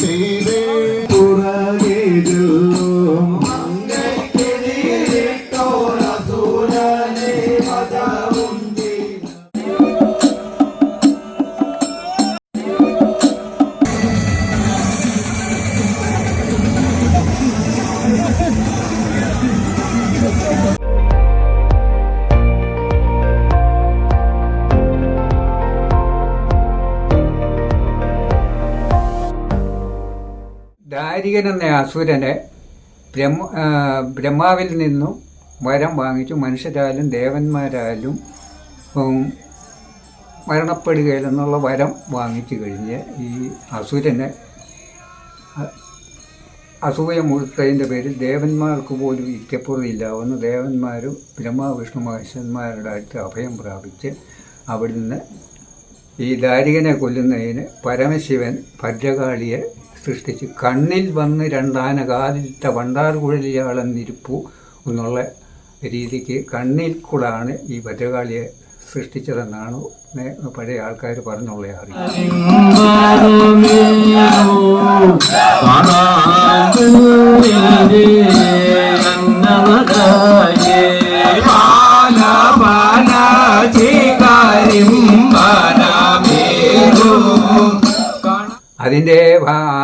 செய்தே ദാരികൻ എന്ന അസുരനെ ബ്രഹ്മ ബ്രഹ്മാവിൽ നിന്നും വരം വാങ്ങിച്ചു. മനുഷ്യരാലും ദേവന്മാരാലും മരണപ്പെടുകയില്ലെന്നുള്ള വരം വാങ്ങിച്ചു കഴിഞ്ഞ് ഈ അസുരനെ അസൂയ മുഴുത്തതിന്റെ പേരിൽ ദേവന്മാർക്ക് പോലും ഇരിക്കപ്പുറയില്ലാവുന്ന ദേവന്മാരും ബ്രഹ്മ വിഷ്ണു മഹേശ്വരന്മാരുടെ അടുത്ത് അഭയം പ്രാപിച്ച് അവിടുന്ന് ഈ ദാരികനെ കൊല്ലുന്നതിന് പരമശിവൻ ഭദ്രകാളിയെ സൃഷ്ടിച്ച്. കണ്ണിൽ വന്ന് രണ്ടാന കാലിട്ട വണ്ടാർകുഴലിയാളെന്നിരിപ്പു എന്നുള്ള രീതിക്ക് കണ്ണിൽ കൂടാണ് ഈ ഭദ്രകാളിയെ സൃഷ്ടിച്ചതെന്നാണ് പഴയ ആൾക്കാർ പറഞ്ഞുള്ള അറിവ്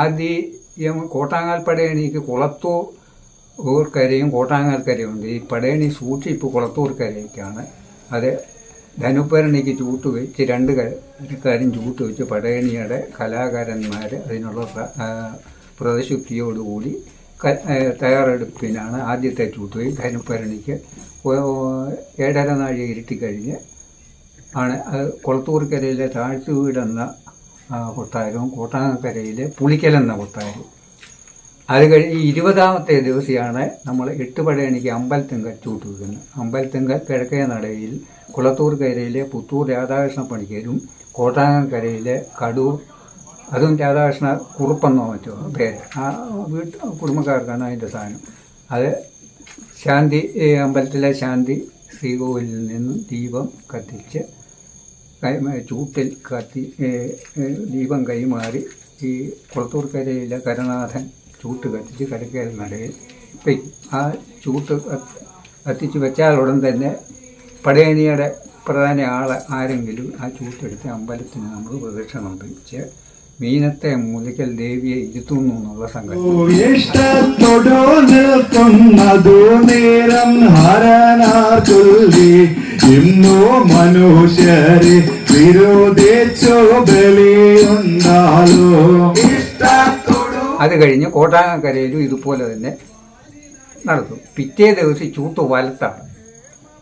ആദ്യം കോട്ടാങ്ങാൽ പടയണിക്ക് കുളത്തൂർക്കരയും കോട്ടാങ്ങാൽക്കരയും ഉണ്ട് ഈ പടയണി സൂക്ഷിപ്പ് കുളത്തൂർ കരയ്ക്കാണ്. അത് ധനുപ്പരണിക്ക് ചൂട്ട് വെച്ച് രണ്ട് കരക്കാരും ചൂട്ട് വെച്ച് പടയണിയുടെ കലാകാരന്മാർ അതിനുള്ള പ്രതിശുദ്ധിയോടുകൂടി തയ്യാറെടുപ്പിനാണ് ആദ്യത്തെ ചൂട്ട് വെച്ച് ധനുപ്പരണിക്ക് ഏഴര നാഴി ഇരുട്ടിക്കഴിഞ്ഞ് ആണ് അത് കൊളത്തൂർക്കരയിലെ താഴ്ത്തുവീടെന്ന ആ, കൊട്ടാരവും കോട്ടാങ്ങക്കരയിലെ പുളിക്കലെന്ന കൊട്ടാരവും അത് കഴിഞ്ഞ് ഇരുപതാമത്തെ ദിവസമാണ് നമ്മൾ എട്ടുപടയണിക്ക് അമ്പലത്തിങ്കൽ ചൂട്ട് വെക്കുന്നത് അമ്പലത്തിങ്കൽ കിഴക്കേ നടയിൽ കുളത്തൂർ കരയിലെ പുത്തൂർ രാധാകൃഷ്ണ പണിക്കരും കോട്ടാങ്ങക്കരയിലെ കടൂർ അതും രാധാകൃഷ്ണ കുറുപ്പെന്നോ മറ്റോ പേര്. ആ വീട്ട് കുടുംബക്കാർക്കാണ് അതിന്റെ സാധനം. അത് ശാന്തി അമ്പലത്തിലെ ശാന്തി ശ്രീകോവിലിൽ നിന്നും ദീപം കത്തിച്ച് ചൂട്ടിൽ കത്തി ദീപം കൈമാറി ഈ കുളത്തൂർക്കരയിലെ കരുണാഥൻ ചൂട്ട് കത്തിച്ച് കരക്കര നടയിൽ. വയ്ക്കും ആ ചൂട്ട് കത്ത് കത്തിച്ച് വെച്ചാൽ ഉടൻ തന്നെ പടയണിയുടെ പ്രധാന ആൾ ആരെങ്കിലും ആ ചൂട്ടെടുത്ത് അമ്പലത്തിന് നമ്മൾ പ്രദക്ഷിണം വെച്ച് മീനത്തെ മൂലിക്കൽ ദേവിയെ ഇരുത്തുന്നു എന്നുള്ള സങ്കല്പം മനുഷ്യരെ വിരോധിച്ചു ബലിയുണ്ടാലോ. ഇഷ്ടത്തോടു അത് കഴിഞ്ഞ് കോട്ടാങ്ങക്കരയിലും ഇതുപോലെ തന്നെ നടത്തും പിറ്റേ ദിവസം ചൂട്ട് വലത്താണ്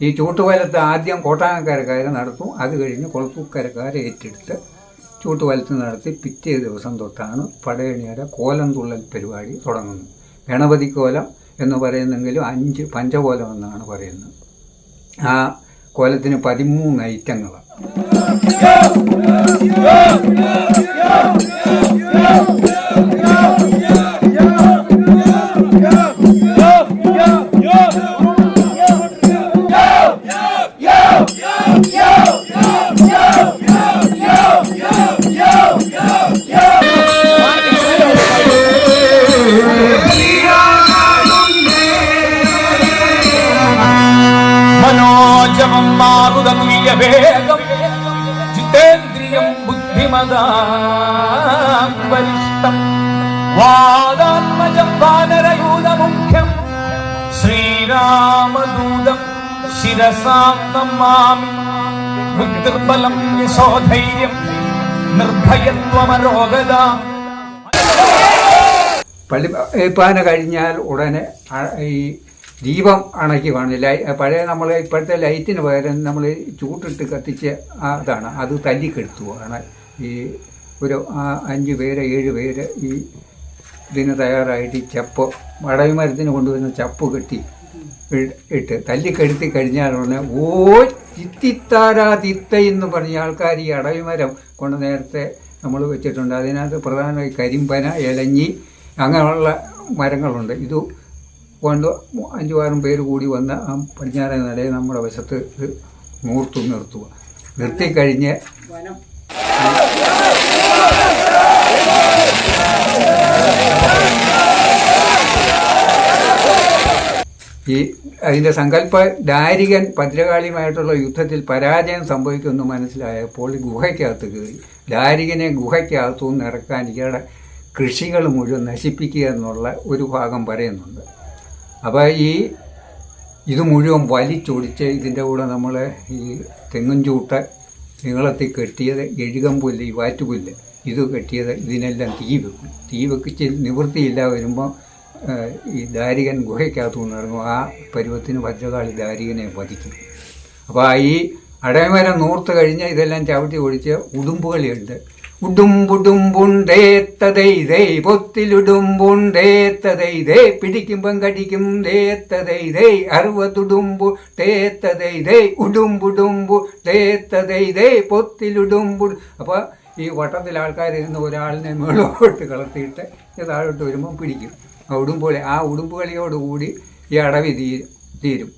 ഈ ചൂട്ടുവലത്ത് ആദ്യം കോട്ടാങ്ങക്കരക്കാർ നടത്തും. അത് കഴിഞ്ഞ് കൊളത്തൂക്കരക്കാരെ ഏറ്റെടുത്ത് ചൂട്ട് വലത്ത് നടത്തി പിറ്റേ ദിവസം തൊട്ടാണ് പടയണിയുടെ കോലം തുള്ളൽ പരിപാടി തുടങ്ങുന്നത്. കോലം എന്ന് പറയുന്നെങ്കിലും അഞ്ച് പഞ്ചകോലം എന്നാണ് പറയുന്നത്. ആ കോലത്തിന് പതിമൂന്ന് ഐറ്റങ്ങളാണ്. വാദാത്മജം വാനരയൂതമുഖ്യം ശ്രീരാമദൂതം ശിരസാം നമാമി ബുദ്ധിർബലം യശോധൈര്യം നിർഭയത്വമരോഗത പള്ളി പാന കഴിഞ്ഞാൽ ഉടനെ ഈ ദീപം അണയ്ക്കുവാണ് ലൈ പഴയ നമ്മൾ ഇപ്പോഴത്തെ ലൈറ്റിന് പകരം നമ്മൾ ചൂട്ടിട്ട് കത്തിച്ച് അതാണ് അത് തല്ലിക്കെടുത്തുവാണ് ഈ ഒരു അഞ്ച് പേര് ഏഴ് പേര് ഈ ഇതിന് തയ്യാറായിട്ട് ഈ ചപ്പ് വടവി മരത്തിന് കൊണ്ടുവരുന്ന ചപ്പ് കെട്ടി ഇട്ട് തല്ലിക്കെടുത്തി കഴിഞ്ഞാൽ ഉടനെ ഓ ചിത്തിത്താരാ തിത്ത എന്ന് പറഞ്ഞ ആൾക്കാർ ഈ അടവി മരം കൊണ്ട് നേരത്തെ നമ്മൾ വെച്ചിട്ടുണ്ട്. അതിനകത്ത് പ്രധാനമായി കരിമ്പന ഇലഞ്ഞി അങ്ങനെയുള്ള മരങ്ങളുണ്ട്. ഇത് കൊണ്ട് അഞ്ചു ആറും പേര് കൂടി വന്ന് ആ പടിഞ്ഞാറേ നിലയിൽ നമ്മുടെ വശത്ത് ഇത് നൂർത്തു നിർത്തുക നിർത്തിക്കഴിഞ്ഞ് ഈ അതിന്റെ സങ്കല്പ ഡാരികൻ ഭദ്രകാളിയുമായിട്ടുള്ള യുദ്ധത്തിൽ പരാജയം സംഭവിക്കുമെന്ന് മനസ്സിലായപ്പോൾ ഗുഹയ്ക്കകത്ത് കയറി. ദാരികനെ ഗുഹയ്ക്കകത്തു നിന്ന് ഇറക്കാൻ ഇയാളുടെ കൃഷികൾ മുഴുവൻ നശിപ്പിക്കുക എന്നുള്ള ഒരു ഭാഗം പറയുന്നുണ്ട്. അപ്പോൾ ഈ ഇത് മുഴുവൻ വലിച്ചൊടിച്ച് ഇതിന്റെ കൂടെ നമ്മൾ ഈ തെങ്ങും ചൂട്ട നീളത്തിൽ കെട്ടിയത് എഴുകമ്പുല്ല് ഈ വാറ്റുപുല്ല്. ഇത് കെട്ടിയത് ഇതിനെല്ലാം തീ വെക്കും. തീ വെക്കിച്ച് നിവൃത്തിയില്ല വരുമ്പോൾ ഈ ദാരികൻ ഗുഹയ്ക്കകത്തു ഇറങ്ങും ആ പരുവത്തിന് വജ്രകാളി ദാരികനെ വധിക്കും. അപ്പോൾ ഈ അടയമരം നൂർത്ത് കഴിഞ്ഞ് ഇതെല്ലാം ചവിട്ടി ഒഴിച്ച് ഉടുമ്പുകളിയുണ്ട്. ഉടുമ്പുടുമ്പുണ്ടേത്തതൈതേ പിടിക്കുമ്പം കടിക്കും തേത്തതൈതേ അറുപതുടുമ്പു തേത്തതൈതേ ഉടുമ്പുടുമ്പു തേത്തതൈതേ പൊത്തിലുടുമ്പു അപ്പോൾ ഈ വട്ടത്തിൽ ആൾക്കാർ ഇരുന്ന് ഒരാളിനെ മേളോട്ട് കളർത്തിയിട്ട് ഇത് താഴോട്ട് വരുമ്പോൾ പിടിക്കും. ആ ഉടുമ്പുകളി ആ ഉടുമ്പുകളിയോടുകൂടി ഈ അടവി തീരും.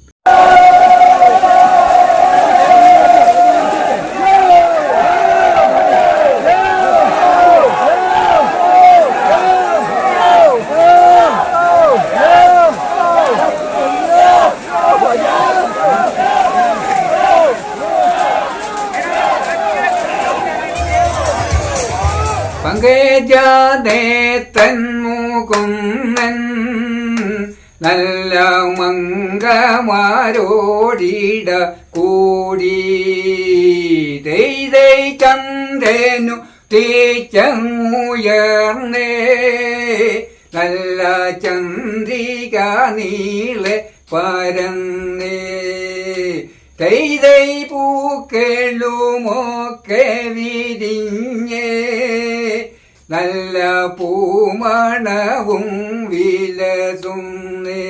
പങ്കജാതേ തന്മുകുന്നൻ നല്ല മംഗമാരോടിട കൂടി. ദൈതൈ ചന്ദ്രനു തേച്ചങ്ങുയർന്നേ നല്ല ചന്ദ്രിക നീളെ പരന്നേ. തൈതൈ പൂക്കളുമൊക്കെ വിരിഞ്ഞേ. നല്ല പൂമണവും വിലസും നേ